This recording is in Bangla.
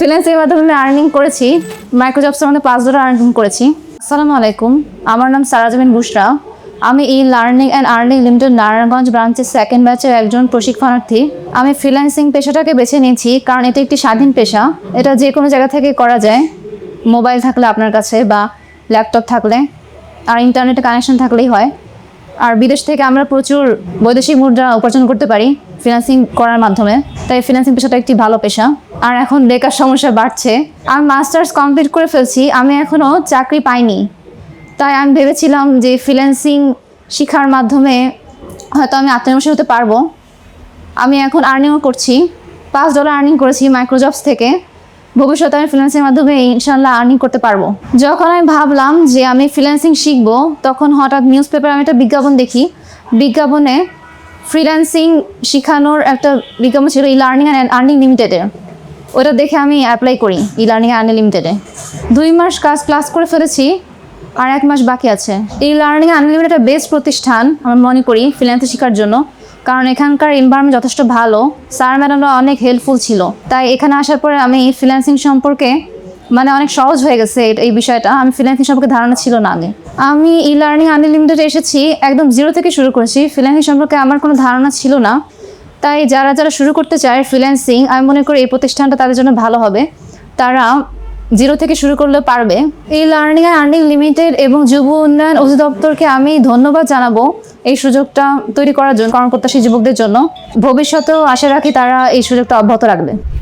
ফ্রিল্যান্সের মাধ্যমে আর্নিং করেছি। মাইক্রোজবসের মধ্যে পাঁচ ডলার আর্নিং করেছি। আসসালামু আলাইকুম, আমার নাম সারাজামিন বুশরা। আমি এই learning and earning limited Narayanganj ব্রাঞ্চের সেকেন্ড ব্যাচের একজন প্রশিক্ষণার্থী। আমি ফ্রিল্যান্সিং পেশাটাকে বেছে নিয়েছি, কারণ এটা একটি স্বাধীন পেশা। এটা যে কোনো জায়গা থেকে করা যায়। মোবাইল থাকলে আপনার কাছে বা ল্যাপটপ থাকলে, আর ইন্টারনেটে কানেকশন থাকলেই হয়। আর বিদেশ থেকে আমরা প্রচুর বৈদেশিক মুদ্রা উপার্জন করতে পারি। ফিনান্সিং করার মাধ্যমে। তাই ফিনান্সিং পেশাটা একটি ভালো পেশা। আর এখন বেকার সমস্যা বাড়ছে। আমি মাস্টার্স কমপ্লিট করে ফেলছি। আমি এখনও চাকরি পাইনি। তাই আমি ভেবেছিলাম যে ফ্রিল্যান্সিং শেখার মাধ্যমে হয়তো আমি আত্মনির্ভরশীল হতে পারব। আমি এখন আর্নিংও করছি। পাঁচ ডলার আর্নিং করেছি মাইক্রোজবস থেকে। ভবিষ্যতে আমি ফ্রিল্যান্সিংয়ের মাধ্যমে ইনশাল্লাহ আর্নিং করতে পারব। যখন আমি ভাবলাম যে আমি ফ্রিল্যান্সিং শিখব, তখন হঠাৎ নিউজ পেপারে আমি একটা বিজ্ঞাপন দেখি। বিজ্ঞাপনে ফ্রিল্যান্সিং শেখানোর একটা বিজ্ঞাপন ছিল ই লার্নিং অ্যান্ড আর্নিং লিমিটেডের ওটা দেখে আমি অ্যাপ্লাই করি ই লার্নিং অ্যান্ড লিমিটেডে দুই মাস কাজ ক্লাস করে ফেলেছি, আর এক মাস বাকি আছে। এই লার্নিং আনলিমিটেড একটা বেস্ট প্রতিষ্ঠান আমি মনে করি ফ্রিল্যান্সে শেখার জন্য, কারণ এখানকার এনভায়রনমেন্ট যথেষ্ট ভালো। স্যার ম্যাডামরা অনেক হেল্পফুল ছিল। তাই এখানে আসার পরে আমি ফ্রিল্যান্সিং সম্পর্কে মানে অনেক সহজ হয়ে গেছে এই- বিষয়টা। আমি ফ্রিল্যান্সিং সম্পর্কে ধারণা ছিল না আগে। আমি ই লার্নিং আনলিমিটেড এসেছি, একদম জিরো থেকে শুরু করেছি। ফ্রিল্যান্সিং সম্পর্কে আমার কোনো ধারণা ছিল না। তাই যারা যারা শুরু করতে চায় ফ্রিল্যান্সিং আমি মনে করি এই প্রতিষ্ঠানটা তাদের জন্য ভালো হবে। তারা জিরো থেকে শুরু করলে পারবে। এই লার্নিং অ্যান্ড আর্নিং লিমিটেড এবং যুব উন্নয়ন অধিদপ্তরকে আমি ধন্যবাদ জানাব এই সুযোগটা তৈরি করার জন্য, কর্মপ্রত্যাশী যুবকদের জন্য। ভবিষ্যতেও আশা রাখি তারা এই সুযোগটা অব্যাহত রাখবে।